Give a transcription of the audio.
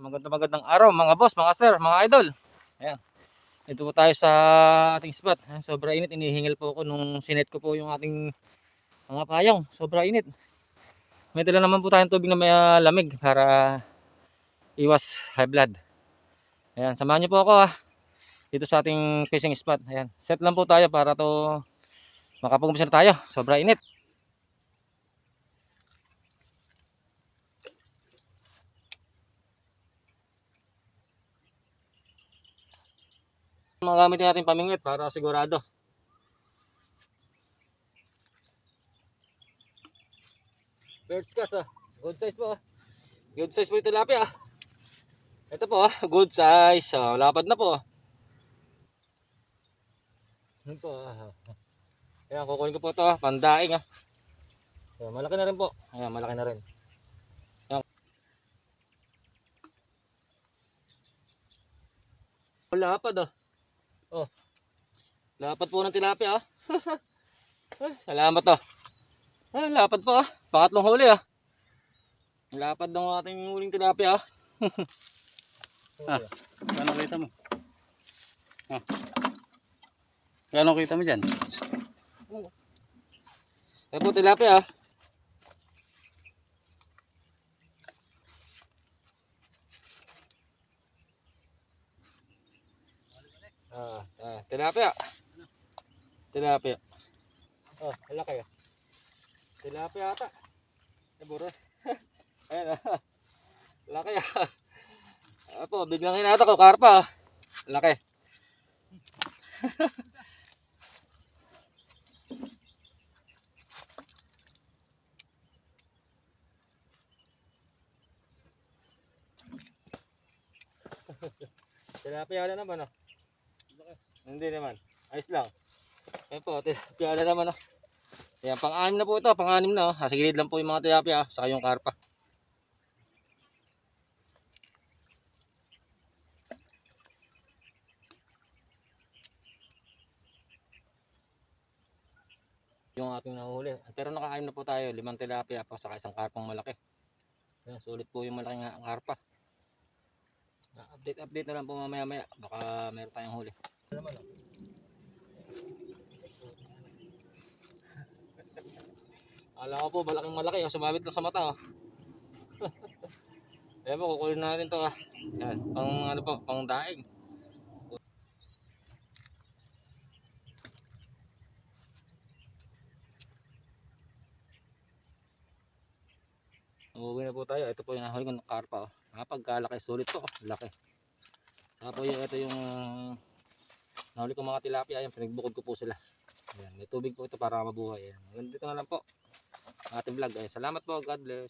Magandang magandang araw mga boss, mga sir, mga idol. Ayan. Ito po tayo sa ating spot. Sobra init. Inihingil po ako nung sinet ko po yung ating mga payong. Sobra init. May dala naman po tayong tubig na may ah, lamig para iwas high blood. Ayan, samahan niyo po ako ah. Dito sa ating fishing spot. Ayan. Set lang po tayo para to makapag na tayo. Sobra init. Magamit natin pamingwit para sigurado. Birds cast ah. Good size po. Good size po yung tilapia ah. Ito po ah. Good size. Ah, lapad na po ah. Yan po ah. Ayan, kukunin ko po ito ah. Pandaing ah. Ayan, malaki na rin po. Ayan, malaki na rin. Ayan. Oh, lapad ah. Oh. Lapad po ng tilapia. Ay, salamat ah. Ay, lapad po ah. Pangatlong huli ah. Lapad ng ating huling tilapia ah. Ah, Kano kita mo? Ah. Kano kita mo dyan? Ayan po tilapia ah. Ah, ah, tilapia. Tilapia. Oh, laki ah. Tilapia ata. Eh, buro. Ayan ah. Laki ah. Apo, biglang hinata ko, karpa ah. Laki. Tilapia na naman oh. Hindi naman. Ayos lang. Ayan po, tilapia na naman oh. Ayan, pang-anim na po ito. Pang-anim na oh. Sa gilid lang po yung mga tilapia. Oh. Saka yung karpa. Yung ating nahuli. Pero naka-anim na po tayo. Limang tilapia po. Saka isang karpang malaki. Ayan, sulit po yung malaking karpa. Ah, Update update na lang po mamaya maya. Baka meron tayong huli. Ano naman oh. Ala ko po, malaking malaki. Oh. Sumabit lang sa mata. Oh. Ayan po, kukunin natin to. Ah. Yan, pang ano po, pang daing. Uuwi na po tayo. Ito po yung nahuli ng karpa. Oh. Napagkalaki. Sulit to. Oh. Laki. Saka po yung, ito yung nahuli ko mga tilapia. Ayan, pinagbukod ko po sila. Ayan, may tubig po ito para mabuhay. Ayan. Dito na lang po. Ating vlog. Ayan, salamat po. God bless.